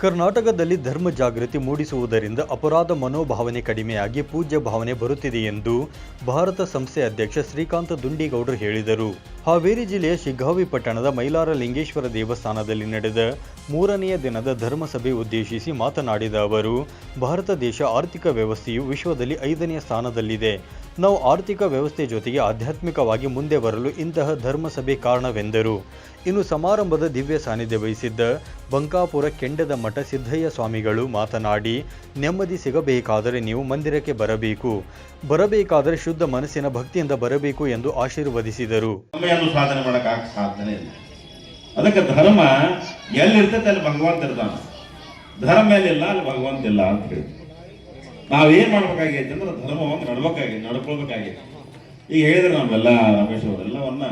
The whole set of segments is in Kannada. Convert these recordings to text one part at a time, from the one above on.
ಕರ್ನಾಟಕದಲ್ಲಿ ಧರ್ಮ ಜಾಗೃತಿ ಮೂಡಿಸುವುದರಿಂದ ಅಪರಾಧ ಮನೋಭಾವನೆ ಕಡಿಮೆಯಾಗಿ ಪೂಜ್ಯ ಭಾವನೆ ಬರುತ್ತಿದೆ ಎಂದು ಭಾರತ ಸಂಸ್ಥೆ ಅಧ್ಯಕ್ಷ ಶ್ರೀಕಾಂತ ದುಂಡಿಗೌಡರು ಹೇಳಿದರು. ಹಾವೇರಿ ಜಿಲ್ಲೆಯ ಶಿಗ್ಗಾವಿ ಪಟ್ಟಣದ ಮೈಲಾರ ಲಿಂಗೇಶ್ವರ ದೇವಸ್ಥಾನದಲ್ಲಿ ನಡೆದ ಮೂರನೆಯ ದಿನದ ಧರ್ಮಸಭೆ ಉದ್ದೇಶಿಸಿ ಮಾತನಾಡಿದ ಅವರು, ಭಾರತ ದೇಶ ಆರ್ಥಿಕ ವ್ಯವಸ್ಥೆಯು ವಿಶ್ವದಲ್ಲಿ ಐದನೆಯ ಸ್ಥಾನದಲ್ಲಿದೆ. ನಾವು ಆರ್ಥಿಕ ವ್ಯವಸ್ಥೆ ಜೊತೆಗೆ ಆಧ್ಯಾತ್ಮಿಕವಾಗಿ ಮುಂದೆ ಬರಲು ಇಂತಹ ಧರ್ಮಸಭೆ ಕಾರಣವೆಂದರು. ಇನ್ನು ಸಮಾರಂಭದ ದಿವ್ಯ ಸಾನ್ನಿಧ್ಯ ವಹಿಸಿದ್ದ ಬಂಕಾಪುರ ಕೆಂಡದ ಮಠ ಸಿದ್ದಯ್ಯ ಸ್ವಾಮಿಗಳು ಮಾತನಾಡಿ, ನೆಮ್ಮದಿ ಸಿಗಬೇಕಾದರೆ ನೀವು ಮಂದಿರಕ್ಕೆ ಬರಬೇಕು. ಬರಬೇಕಾದರೆ ಶುದ್ಧ ಮನಸ್ಸಿನ ಭಕ್ತಿಯಿಂದ ಬರಬೇಕು ಎಂದು ಆಶೀರ್ವದಿಸಿದರು. ಸಾಧನೆ ಇಲ್ಲ. ಅದಕ್ಕೆ ಧರ್ಮ ಎಲ್ಲಿರ್ತೈತೆ ಅಲ್ಲಿ ಭಗವಂತ ಇರ್ತಾನೆ. ಧರ್ಮ ಎಲ್ಲಿಲ್ಲ ಅಲ್ಲಿ ಭಗವಂತ ಇಲ್ಲ ಅಂತ ಹೇಳಿ ನಾವೇನ್ ಮಾಡ್ಬೇಕಾಗೈತೆ ಅಂದ್ರೆ ಧರ್ಮವನ್ನು ನಡ್ಬೇಕಾಗಿ ನಡ್ಕೊಳ್ಬೇಕಾಗಿತ್ತು ಈಗ ಹೇಳಿದ್ರೆ ನಾವೆಲ್ಲ ರಮೇಶ್ ಅವರೆಲ್ಲವನ್ನ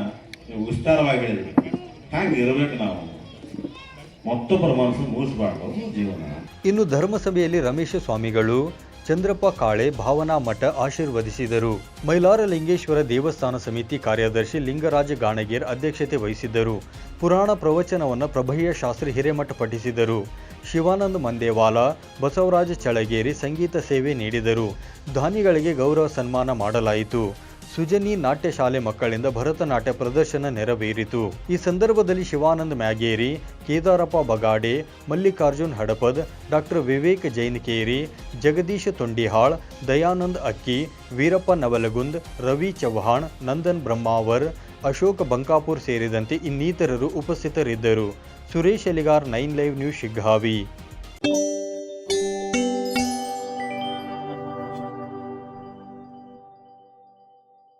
ವಿಸ್ತಾರವಾಗಿ ಹೇಳಿದ್ರಿ ಹ್ಯಾಂಗೆ ಇರಬೇಕು ನಾವು? ಮತ್ತೊಬ್ಬರ ಮನಸ್ಸು ಮೂಡಿಸಬಾರ್ದು ಜೀವನ. ಇನ್ನು ಧರ್ಮಸಭೆಯಲ್ಲಿ ರಮೇಶ ಸ್ವಾಮಿಗಳು ಚಂದ್ರಪ್ಪ ಕಾಳೆ ಭಾವನಾ ಮಠ ಆಶೀರ್ವದಿಸಿದರು. ಮೈಲಾರ ಲಿಂಗೇಶ್ವರ ದೇವಸ್ಥಾನ ಸಮಿತಿ ಕಾರ್ಯದರ್ಶಿ ಲಿಂಗರಾಜ ಗಾಣಗೇರ್ ಅಧ್ಯಕ್ಷತೆ ವಹಿಸಿದ್ದರು. ಪುರಾಣ ಪ್ರವಚನವನ್ನು ಪ್ರಭಯ್ಯ ಶಾಸ್ತ್ರಿ ಹಿರೇಮಠ ಪಠಿಸಿದರು. ಶಿವಾನಂದ ಮಂದೇವಾಲ, ಬಸವರಾಜ ಚಳಗೇರಿ ಸಂಗೀತ ಸೇವೆ ನೀಡಿದರು. ದಾನಿಗಳಿಗೆ ಗೌರವ ಸನ್ಮಾನ ಮಾಡಲಾಯಿತು. ಸುಜನಿ ನಾಟ್ಯ ಶಾಲೆ ಮಕ್ಕಳಿಂದ ಭರತನಾಟ್ಯ ಪ್ರದರ್ಶನ ನೆರವೇರಿತು. ಈ ಸಂದರ್ಭದಲ್ಲಿ ಶಿವಾನಂದ್ ಮ್ಯಾಗೇರಿ, ಕೇದಾರಪ್ಪ ಬಗಾಡೆ, ಮಲ್ಲಿಕಾರ್ಜುನ್ ಹಡಪದ್, ಡಾಕ್ಟರ್ ವಿವೇಕ್ ಜೈನ್ಕೇರಿ, ಜಗದೀಶ್ ತೊಂಡಿಹಾಳ್, ದಯಾನಂದ್ ಅಕ್ಕಿ, ವೀರಪ್ಪ ನವಲಗುಂದ್, ರವಿ ಚವ್ಹಾಣ್, ನಂದನ್ ಬ್ರಹ್ಮಾವರ್, ಅಶೋಕ್ ಬಂಕಾಪುರ್ ಸೇರಿದಂತೆ ಇನ್ನಿತರರು ಉಪಸ್ಥಿತರಿದ್ದರು. Suresh Eligar, nine live news, Shiggavi.